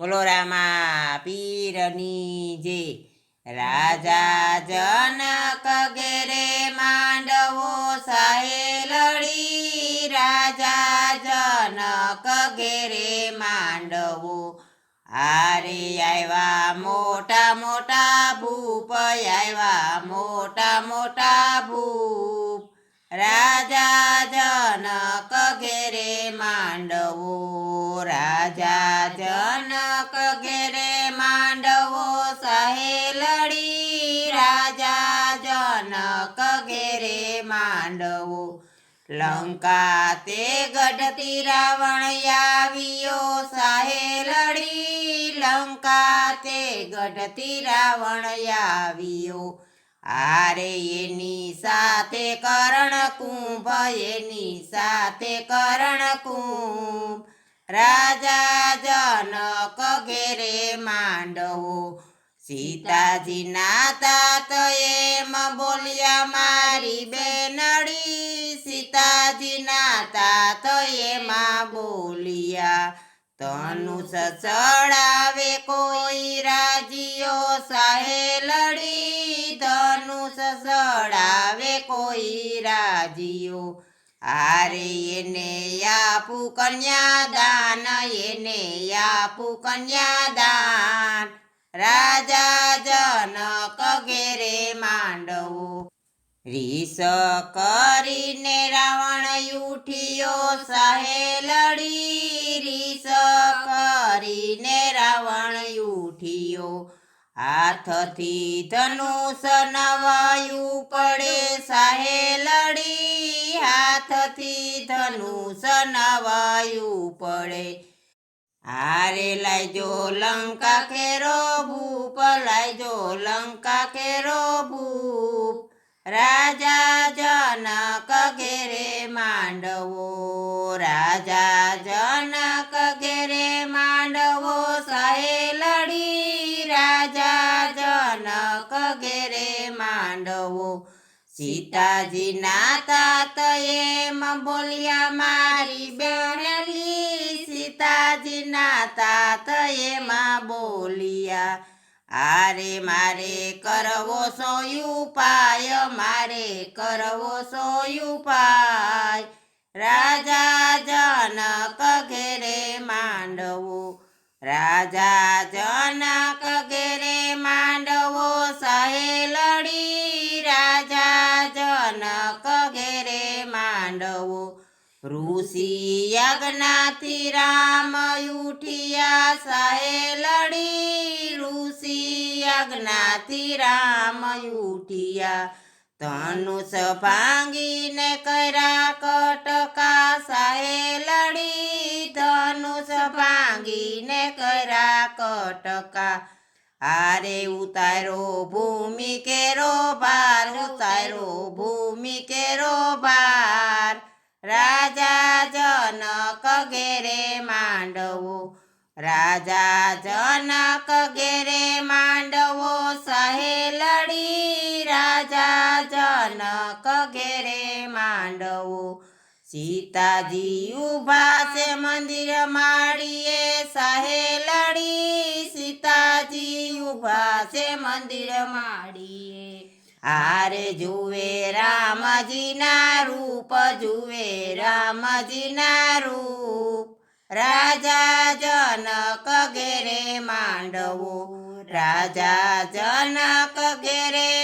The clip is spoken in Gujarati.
બોલો રામા પીરની જે રાજા જનક ઘેરે માંડવો સહેલડી રાજા જનક ઘેરે માંડવો. આરે આવ્યા મોટા મોટા ભૂપ આવ્યા મોટા મોટા ભૂપ. રાજા જનક ઘેરે માંડવો સહેલડી. રાજા જનક ઘેરે માંડવો. લંકા તે ગઢતી રાવણ આવ્યો સહેલડી. લંકા તે ગઢતી રાવણ આવ્યો. આરે એની સાથે કરણ કુંભ, એની સાથે કરણ કુંભ. રાજા જનક ઘેરે માંડવો. સીતાજીના તાત એમ બોલ્યા, મારી બેનડી. સીતાજીના તાત એમાં બોલ્યા તનુષ ચડાવે કોઈ રાજીઓ સહેલડી. ધનુષ ચડાવે કોઈ રાજીઓ. આરે એને આપું કન્યાદાન, એને આપું કન્યાદાન. રાજા જનક ઘેરે માંડવો. રીસ કરીને રાવણ ઉઠ્યો સહેલડી રીસ કરીને રાવણ ઉઠ્યો. હાથથી ધનુષ નવાયું પડે સહેલડી હાથથી ધનુષ નવાયું પડે. હારે લાઈજો લંકા કેરો ભૂપ લાઈજો લંકા કેરો ભૂપ રાજા જનક ઘેરે માંડવો, રાજા જનક ઘેરે માંડવો સહેલડી રાજા જનક ઘેરે માંડવો. સીતાજીના તાત એમ બોલ્યા, મારી બેનલી સીતાજીના તાત એમાં બોલ્યા, આરે મારે કરવો સોયું ઉપાય, મારે કરવો સોયું ઉપાય, રાજા જનક ઘેરે માંડવો, રાજા જનક માંડવો ઋષિ યજ્ઞાથી રામ ઉઠિયા સહેલડી ઋષિ યજ્ઞાથી રામ ઉઠિયા. ધનુષ ભાંગીને કર્યા કટકા સહેલડી ધનુષ ભાંગીને કર્યા કટકા. આરે ઉતારો ભૂમિ કેરો ભાર ઉતારો ભૂમિ કેરો ભાર રાજા જનક ઘેરે માંડવો રાજા જનક ઘેરે માંડવો સહેલડી રાજા જનક ઘેરે માંડવો સીતાજી ઊભા છે મંદિર માળીએ સહેલડી સીતાજી ઊભા છે મંદિર માળીએ. હારે જુએ રામજીના રૂપ, જુએ રામજીના રૂપ. રાજા જનક ઘેરે માંડવો, રાજા જનક ઘેરે